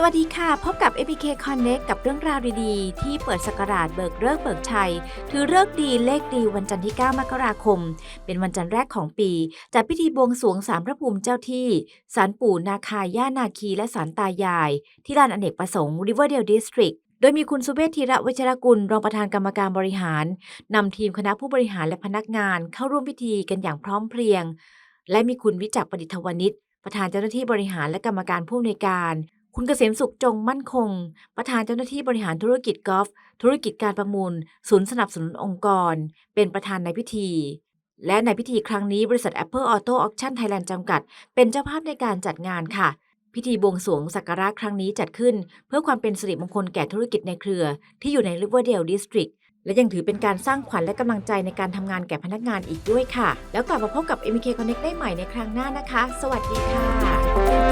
สวัสดีค่ะ พบกับ APK Connect กับเรื่องราวดีๆ ที่เปิดสกราชเบิกเลิกเบิกชัย ถือเลิกดีเลขดีวันจันทร์ที่ 9 มกราคม เป็นวันจันทร์แรกของปี จัดพิธีบวงสรวงสารพระภูมิเจ้าที่ศาลปู่นาคาย่านาคี และศาลตายาย ที่ลานอเนกประสงค์ Riverdale District โดยมีคุณสุเวชธีระวชรกุล รองประธานกรรมการบริหารนำทีมคณะผู้บริหารและพนักงาน เข้าร่วมพิธีกันอย่างพร้อมเพรียง และมีคุณวิจักรประดิษฐวณิชประธานเจ้าหน้าที่บริหารและกรรมการผู้อำนวยการ คุณเกษมสุขจงมั่นคง ประธานเจ้าหน้าที่บริหารธุรกิจกอล์ฟธุรกิจการประมูล ศูนย์สนับสนุนองค์กร เป็นประธานในพิธี และในพิธีครั้งนี้บริษัท Apple Auto Auction Thailand จำกัด เป็นเจ้าภาพในการจัดงานค่ะ พิธีบวงสรวงสักการะครั้งนี้จัดขึ้น เพื่อความเป็นสิริมงคลแก่ธุรกิจในเครือ ที่อยู่ใน Riverdale District และยังถือเป็นการสร้างขวัญและกำลังใจในการทำงานแก่พนักงานอีกด้วยค่ะ แล้วกลับมาพบกับ MK Connect ได้ใหม่ในครั้งหน้านะคะ สวัสดีค่ะ